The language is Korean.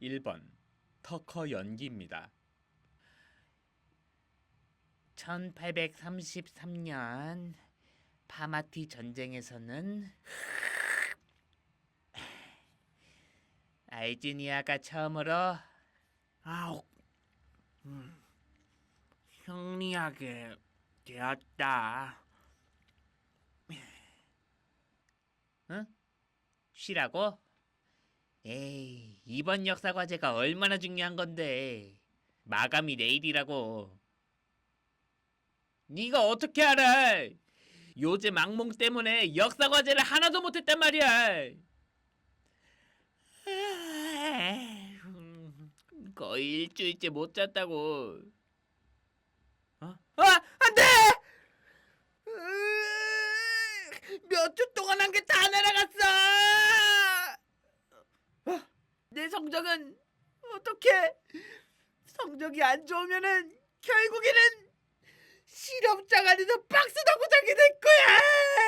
1번 터커 연기입니다. 1833년 파마티 전쟁에서는 알지니아가 처음으로 아우, 음, 승리하게 되었다. 쉬라고? 에이, 이번 역사 과제가 얼마나 중요한 건데. 마감이 내일이라고. 네가 어떻게 알아? 요즘 악몽 때문에 역사 과제를 하나도 못했단 말이야. 거의 일주일째 못 잤다고. 어? 아, 안 돼! 몇 주 동안 한 게 다 날아갔어! 어, 내 성적은 어떻게? 성적이 안 좋으면은 결국에는 실험장 안에서 박스 자게 될 거야!